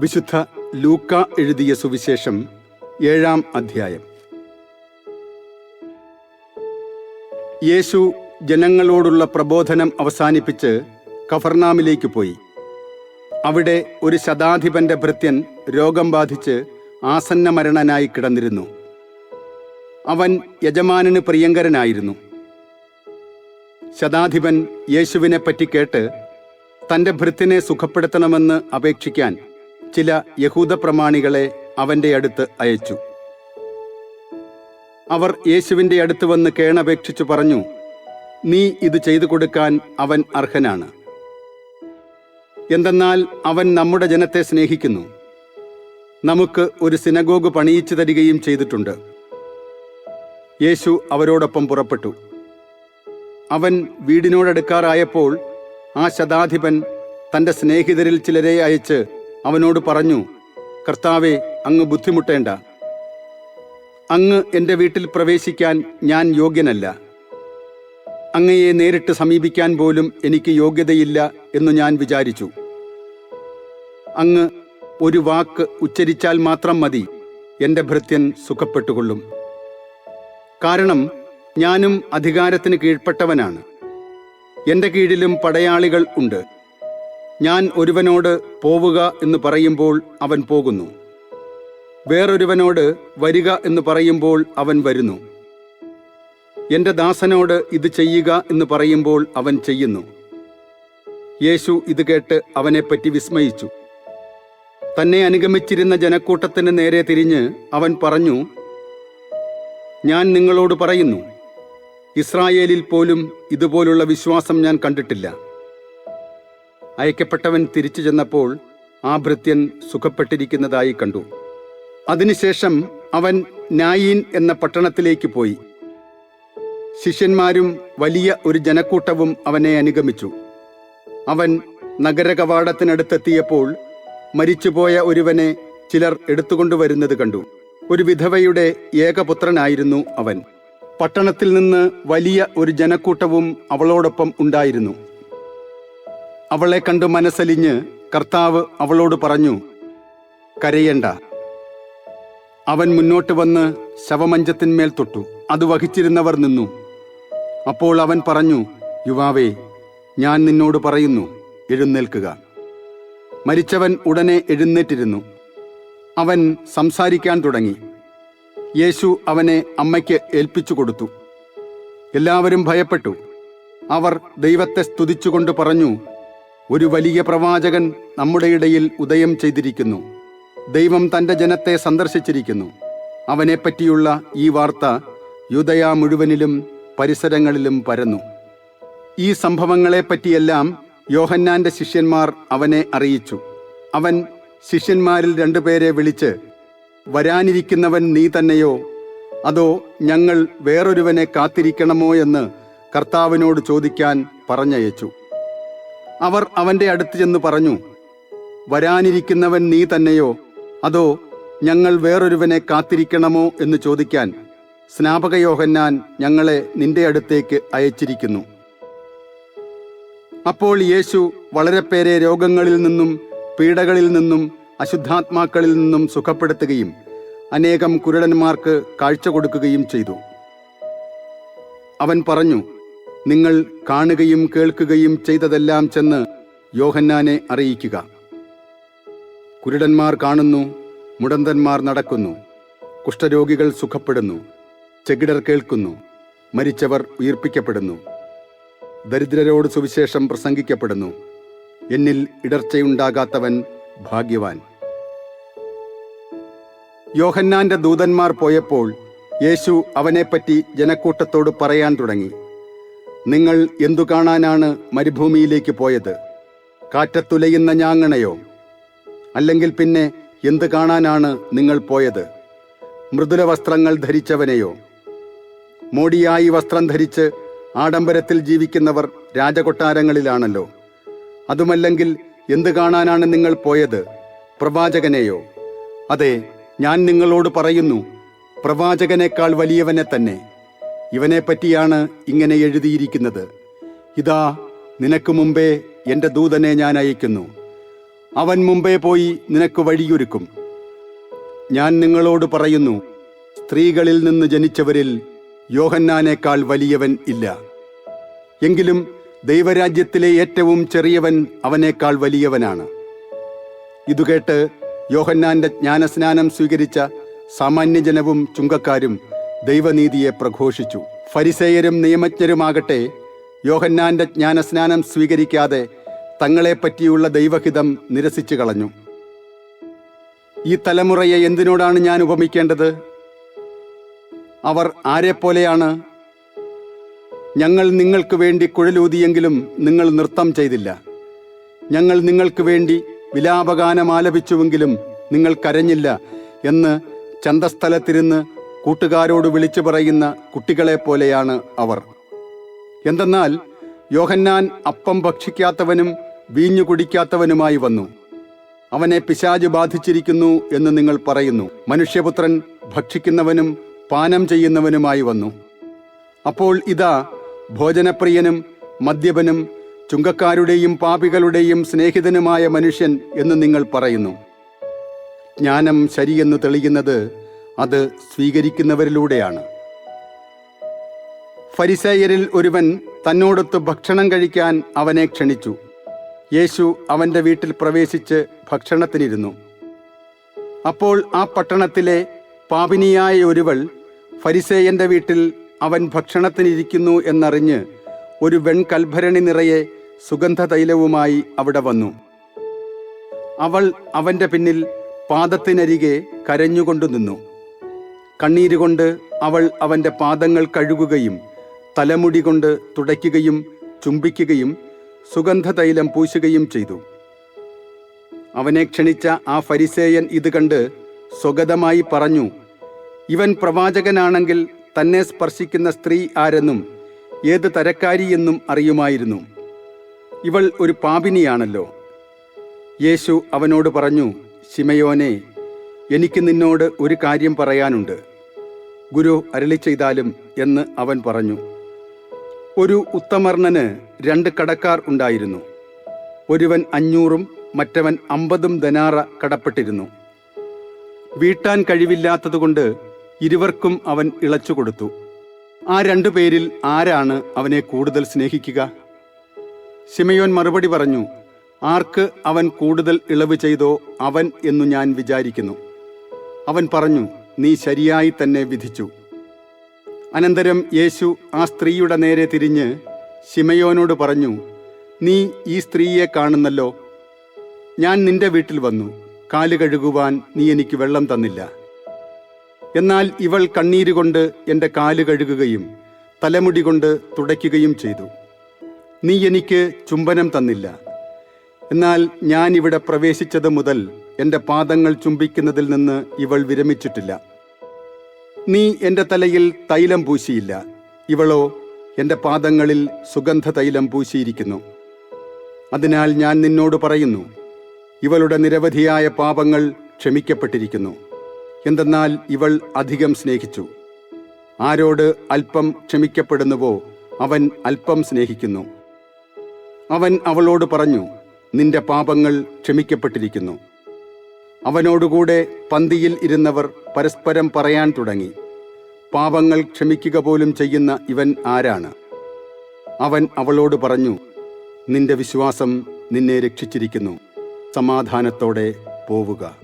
വിശുദ്ധ ലൂക്ക എഴുതിയ സുവിശേഷം ഏഴാം അധ്യായം. യേശു ജനങ്ങളോടുള്ള പ്രബോധനം അവസാനിപ്പിച്ച് കഫർനാമിലേക്ക് പോയി. അവിടെ ഒരു ശതാധിപന്റെ ഭൃത്യൻ രോഗം ബാധിച്ച് ആസന്ന മരണനായി കിടന്നിരുന്നു. അവൻ യജമാനന് പ്രിയങ്കരനായിരുന്നു. ശതാധിപൻ യേശുവിനെപ്പറ്റി കേട്ട് തന്റെ ഭൃത്തിനെ സുഖപ്പെടുത്തണമെന്ന് അപേക്ഷിക്കാൻ ചില യഹൂദ പ്രമാണികളെ അവന്റെ അടുത്ത് അയച്ചു. അവർ യേശുവിന്റെ അടുത്ത് വന്ന് കേണപേക്ഷിച്ചു പറഞ്ഞു നീ ഇത് ചെയ്തു കൊടുക്കാൻ അവൻ അർഹനാണ്. എന്തെന്നാൽ അവൻ നമ്മുടെ ജനത്തെ സ്നേഹിക്കുന്നു. നമുക്ക് ഒരു സിനഗോഗ് പണിയിച്ചു തരികയും ചെയ്തിട്ടുണ്ട്. യേശു അവരോടൊപ്പം പുറപ്പെട്ടു. അവൻ വീടിനോടടുക്കാറായപ്പോൾ ആ ശതാധിപൻ തന്റെ സ്നേഹിതരിൽ ചിലരെ അയച്ച് അവനോട് പറഞ്ഞു കർത്താവെ അങ്ങ് ബുദ്ധിമുട്ടേണ്ട. അങ്ങ് എന്റെ വീട്ടിൽ പ്രവേശിക്കാൻ ഞാൻ യോഗ്യനല്ല. അങ്ങയെ നേരിട്ട് സമീപിക്കാൻ പോലും എനിക്ക് യോഗ്യതയില്ല എന്ന് ഞാൻ വിചാരിച്ചു. അങ്ങ് ഒരു വാക്ക് ഉച്ചരിച്ചാൽ മാത്രം മതി എന്റെ ഭൃത്യൻ സുഖപ്പെട്ടുകൊള്ളും. കാരണം ഞാനും അധികാരത്തിന് കീഴ്പ്പെട്ടവനാണ്. എന്റെ കീഴിലും പടയാളികൾ ഉണ്ട്. ഞാൻ ഒരുവനോട് പോവുക എന്ന് പറയുമ്പോൾ അവൻ പോകുന്നു. വേറൊരുവനോട് വരിക എന്ന് പറയുമ്പോൾ അവൻ വരുന്നു. എന്റെ ദാസനോട് ഇത് ചെയ്യുക എന്ന് പറയുമ്പോൾ അവൻ ചെയ്യുന്നു. യേശു ഇത് കേട്ട് അവനെപ്പറ്റി വിസ്മയിച്ചു. തന്നെ അനുഗമിച്ചിരുന്ന ജനക്കൂട്ടത്തിന് നേരെ തിരിഞ്ഞ് അവൻ പറഞ്ഞു ഞാൻ നിങ്ങളോട് പറയുന്നു ഇസ്രായേലിൽ പോലും ഇതുപോലുള്ള വിശ്വാസം ഞാൻ കണ്ടിട്ടില്ല. അയക്കപ്പെട്ടവൻ തിരിച്ചു ചെന്നപ്പോൾ ആ ഭൃത്യൻ സുഖപ്പെട്ടിരിക്കുന്നതായി കണ്ടു. അതിനുശേഷം അവൻ നായീൻ എന്ന പട്ടണത്തിലേക്ക് പോയി. ശിഷ്യന്മാരും വലിയ ഒരു ജനക്കൂട്ടവും അവനെ അനുഗമിച്ചു. അവൻ നഗരകവാടത്തിനടുത്തെത്തിയപ്പോൾ മരിച്ചുപോയ ഒരുവനെ ചിലർ എടുത്തുകൊണ്ടുവരുന്നത് കണ്ടു. ഒരു വിധവയുടെ ഏകപുത്രനായിരുന്നു അവൻ. പട്ടണത്തിൽ നിന്ന് വലിയ ഒരു ജനക്കൂട്ടവും അവളോടൊപ്പം ഉണ്ടായിരുന്നു. അവളെ കണ്ടു മനസ്സലിഞ്ഞ് കർത്താവ് അവളോട് പറഞ്ഞു കരയണ്ട. അവൻ മുന്നോട്ട് വന്ന് ശവമഞ്ചത്തിന്മേൽ തൊട്ടു. അത് വഹിച്ചിരുന്നവർ നിന്നു. അപ്പോൾ അവൻ പറഞ്ഞു യുവാവേ ഞാൻ നിന്നോട് പറയുന്നു എഴുന്നേൽക്കുക. മരിച്ചവൻ ഉടനെ എഴുന്നേറ്റിരുന്നു. അവൻ സംസാരിക്കാൻ തുടങ്ങി. യേശു അവനെ അമ്മയ്ക്ക് ഏൽപ്പിച്ചു കൊടുത്തു. എല്ലാവരും ഭയപ്പെട്ടു. അവർ ദൈവത്തെ സ്തുതിച്ചുകൊണ്ട് പറഞ്ഞു ഒരു വലിയ പ്രവാചകൻ നമ്മുടെ ഇടയിൽ ഉദയം ചെയ്തിരിക്കുന്നു. ദൈവം തന്റെ ജനത്തെ സന്ദർശിച്ചിരിക്കുന്നു. അവനെപ്പറ്റിയുള്ള ഈ വാർത്ത യുദയ മുഴുവനിലും പരിസരങ്ങളിലും പരന്നു. ഈ സംഭവങ്ങളെപ്പറ്റിയെല്ലാം യോഹന്നാന്റെ ശിഷ്യന്മാർ അവനെ അറിയിച്ചു. അവൻ ശിഷ്യന്മാരിൽ രണ്ടുപേരെ വിളിച്ച് വരാനിരിക്കുന്നവൻ നീ തന്നെയോ? അതോ ഞങ്ങൾ വേറൊരുവനെ കാത്തിരിക്കണമോ? എന്ന് കർത്താവിനോട് ചോദിക്കാൻ പറഞ്ഞയച്ചു. അവർ അവന്റെ അടുത്ത് ചെന്ന് പറഞ്ഞു വരാനിരിക്കുന്നവൻ നീ തന്നെയോ? അതോ ഞങ്ങൾ വേറൊരുവനെ കാത്തിരിക്കണമോ? എന്ന് ചോദിക്കാൻ സ്നാപകയോഹന്നാൻ ഞങ്ങളെ നിന്റെ അടുത്തേക്ക് അയച്ചിരിക്കുന്നു. അപ്പോൾ യേശു വളരെ പേരെ രോഗങ്ങളിൽ നിന്നും പീഡകളിൽ നിന്നും അശുദ്ധാത്മാക്കളിൽ നിന്നും സുഖപ്പെടുത്തുകയും അനേകം കുരുടന്മാർക്ക് കാഴ്ച കൊടുക്കുകയും ചെയ്തു. അവൻ പറഞ്ഞു നിങ്ങൾ കാണുകയും കേൾക്കുകയും ചെയ്തതെല്ലാം ചെന്ന് യോഹന്നാനെ അറിയിക്കുക. കുരുടന്മാർ കാണുന്നു മുടന്തന്മാർ നടക്കുന്നു കുഷ്ഠരോഗികൾ സുഖപ്പെടുന്നു ചെകിടർ കേൾക്കുന്നു മരിച്ചവർ ഉയർപ്പിക്കപ്പെടുന്നു ദരിദ്രരോട് സുവിശേഷം പ്രസംഗിക്കപ്പെടുന്നു എന്നിൽ ഇടർച്ചയുണ്ടാകാത്തവൻ ഭാഗ്യവാൻ. യോഹന്നാന്റെ ദൂതന്മാർ പോയപ്പോൾ യേശു അവനെപ്പറ്റി ജനക്കൂട്ടത്തോട് പറയാൻ തുടങ്ങി. നിങ്ങൾ എന്തു കാണാനാണ് മരുഭൂമിയിലേക്ക് പോയത്? കാറ്റത്തുലയുന്ന ഞാങ്ങണയോ? അല്ലെങ്കിൽ പിന്നെ എന്ത് കാണാനാണ് നിങ്ങൾ പോയത്? മൃദുല വസ്ത്രങ്ങൾ ധരിച്ചവനെയോ? മോടിയായി വസ്ത്രം ധരിച്ച് ആഡംബരത്തിൽ ജീവിക്കുന്നവർ രാജകൊട്ടാരങ്ങളിലാണല്ലോ. അതുമല്ലെങ്കിൽ എന്ത് കാണാനാണ് നിങ്ങൾ പോയത്? പ്രവാചകനെയോ? അതെ ഞാൻ നിങ്ങളോട് പറയുന്നു പ്രവാചകനേക്കാൾ വലിയവനെ തന്നെ. ഇവനെപ്പറ്റിയാണ് ഇങ്ങനെ എഴുതിയിരിക്കുന്നത്. ഇതാ നിനക്ക് മുമ്പേ എന്റെ ദൂതനെ ഞാൻ അയക്കുന്നു. അവൻ മുമ്പേ പോയി നിനക്ക് വഴിയൊരുക്കും. ഞാൻ നിങ്ങളോട് പറയുന്നു സ്ത്രീകളിൽ നിന്ന് ജനിച്ചവരിൽ യോഹന്നാനേക്കാൾ വലിയവൻ ഇല്ല. എങ്കിലും ദൈവരാജ്യത്തിലെ ഏറ്റവും ചെറിയവൻ അവനേക്കാൾ വലിയവനാണ്. ഇതുകേട്ട് യോഹന്നാന്റെ ജ്ഞാനസ്നാനം സ്വീകരിച്ച സാമാന്യജനവും ചുങ്കക്കാരും ദൈവനീതിയെ പ്രഘോഷിച്ചു. ഫരിസേയരും നിയമജ്ഞരുമാകട്ടെ യോഹന്നാന്റെ ജ്ഞാനസ്നാനം സ്വീകരിക്കാതെ തങ്ങളെപ്പറ്റിയുള്ള ദൈവഹിതം നിരസിച്ചു കളഞ്ഞു. ഈ തലമുറയെ എന്തിനോടാണ് ഞാൻ ഉപമിക്കേണ്ടത്? അവർ ആരെപ്പോലെയാണ്? ഞങ്ങൾ നിങ്ങൾക്ക് വേണ്ടി കുഴലൂതിയെങ്കിലും നിങ്ങൾ നൃത്തം ചെയ്തില്ല. ഞങ്ങൾ നിങ്ങൾക്ക് വേണ്ടി വിലാപഗാനം ആലപിച്ചുവെങ്കിലും നിങ്ങൾ കരഞ്ഞില്ല എന്ന് ചന്തസ്ഥലത്തിരുന്ന് കൂട്ടുകാരോട് വിളിച്ചു പറയുന്ന കുട്ടികളെ പോലെയാണ് അവർ. എന്തെന്നാൽ യോഹന്നാൻ അപ്പം ഭക്ഷിക്കാത്തവനും വീഞ്ഞു കുടിക്കാത്തവനുമായി വന്നു. അവനെ പിശാജ് ബാധിച്ചിരിക്കുന്നു എന്ന് നിങ്ങൾ പറയുന്നു. മനുഷ്യപുത്രൻ ഭക്ഷിക്കുന്നവനും പാനം ചെയ്യുന്നവനുമായി വന്നു. അപ്പോൾ ഇതാ ഭോജനപ്രിയനും മദ്യപനും ചുങ്കക്കാരുടെയും പാപികളുടെയും സ്നേഹിതനുമായ മനുഷ്യൻ എന്ന് നിങ്ങൾ പറയുന്നു. ജ്ഞാനം ശരിയെന്ന് തെളിയുന്നത് അത് സ്വീകരിക്കുന്നവരിലൂടെയാണ്. ഫരിസേയരിൽ ഒരുവൻ തന്നോടൊത്ത് ഭക്ഷണം കഴിക്കാൻ അവനെ ക്ഷണിച്ചു. യേശു അവന്റെ വീട്ടിൽ പ്രവേശിച്ച് ഭക്ഷണത്തിനിരുന്നു. അപ്പോൾ ആ പട്ടണത്തിലെ പാപിനിയായ ഒരുവൾ ഫരിസേയന്റെ വീട്ടിൽ അവൻ ഭക്ഷണത്തിനിരിക്കുന്നു എന്നറിഞ്ഞ് ഒരു വെൺകൽഭരണി നിറയെ സുഗന്ധതൈലവുമായി അവിടെ വന്നു. അവൾ അവന്റെ പിന്നിൽ പാദത്തിനരികെ കരഞ്ഞുകൊണ്ടു നിന്നു. കണ്ണീരുകൊണ്ട് അവൾ അവന്റെ പാദങ്ങൾ കഴുകുകയും തലമുടി കൊണ്ട് തുടയ്ക്കുകയും ചുംബിക്കുകയും സുഗന്ധതൈലം പൂശുകയും ചെയ്തു. അവനെ ക്ഷണിച്ച ആ ഫരിസേയൻ ഇത് കണ്ട് സ്വഗതമായി പറഞ്ഞു ഇവൻ പ്രവാചകനാണെങ്കിൽ തന്നെ സ്പർശിക്കുന്ന സ്ത്രീ ആരെന്നും ഏത് തരക്കാരിയെന്നും അറിയുമായിരുന്നു. ഇവൾ ഒരു പാപിനിയാണല്ലോ. യേശു അവനോട് പറഞ്ഞു ശിമയോനെ എനിക്ക് നിന്നോട് ഒരു കാര്യം പറയാനുണ്ട്. ഗുരു അരളി ചെയ്താലും എന്ന് അവൻ പറഞ്ഞു. ഒരു ഉത്തമർണന് രണ്ട് കടക്കാർ ഉണ്ടായിരുന്നു. ഒരുവൻ അഞ്ഞൂറും മറ്റവൻ അമ്പതും ദനാറ കടപ്പെട്ടിരുന്നു. വീട്ടാൻ കഴിവില്ലാത്തതുകൊണ്ട് ഇരുവർക്കും അവൻ ഇളച്ചു കൊടുത്തു. ആ രണ്ടു പേരിൽ ആരാണ് അവനെ കൂടുതൽ സ്നേഹിക്കുക? ശിമയോൻ മറുപടി പറഞ്ഞു ആർക്ക് അവൻ കൂടുതൽ ഇളവ് ചെയ്തോ അവൻ എന്നു ഞാൻ വിചാരിക്കുന്നു. അവൻ പറഞ്ഞു നീ ശരിയായി തന്നെ വിധിച്ചു. അനന്തരം യേശു ആ സ്ത്രീയുടെ നേരെ തിരിഞ്ഞ് ശിമയോനോട് പറഞ്ഞു നീ ഈ സ്ത്രീയെ കാണുന്നല്ലോ. ഞാൻ നിന്റെ വീട്ടിൽ വന്നു. കാൽ കഴുകുവാൻ നീ എനിക്ക് വെള്ളം തന്നില്ല. എന്നാൽ ഇവൾ കണ്ണീരുകൊണ്ട് എന്റെ കാൽ കഴുകുകയും തലമുടി കൊണ്ട് തുടയ്ക്കുകയും ചെയ്തു. നീ എനിക്ക് ചുംബനം തന്നില്ല. എന്നാൽ ഞാൻ ഇവിടെ പ്രവേശിച്ചത് മുതൽ എന്റെ പാദങ്ങൾ ചുംബിക്കുന്നതിൽ നിന്ന് ഇവൾ വിരമിച്ചിട്ടില്ല. നീ എന്റെ തലയിൽ തൈലം പൂശിയില്ല. ഇവളോ എന്റെ പാദങ്ങളിൽ സുഗന്ധ തൈലം പൂശിയിരിക്കുന്നു. അതിനാൽ ഞാൻ നിന്നോട് പറയുന്നു ഇവളുടെ നിരവധിയായ പാപങ്ങൾ ക്ഷമിക്കപ്പെട്ടിരിക്കുന്നു. എന്തെന്നാൽ ഇവൾ അധികം സ്നേഹിച്ചു. ആരോട് അല്പം ക്ഷമിക്കപ്പെടുന്നുവോ അവൻ അല്പം സ്നേഹിക്കുന്നു. അവൻ അവളോട് പറഞ്ഞു നിന്റെ പാപങ്ങൾ ക്ഷമിക്കപ്പെട്ടിരിക്കുന്നു. അവനോടുകൂടെ പന്തിയിൽ ഇരുന്നവർ പരസ്പരം പറയാൻ തുടങ്ങി. പാപങ്ങൾ ക്ഷമിക്കുക പോലും ചെയ്യുന്ന ഇവൻ ആരാണ്? അവൻ അവളോട് പറഞ്ഞു നിന്റെ വിശ്വാസം നിന്നെ രക്ഷിച്ചിരിക്കുന്നു. സമാധാനത്തോടെ പോവുക.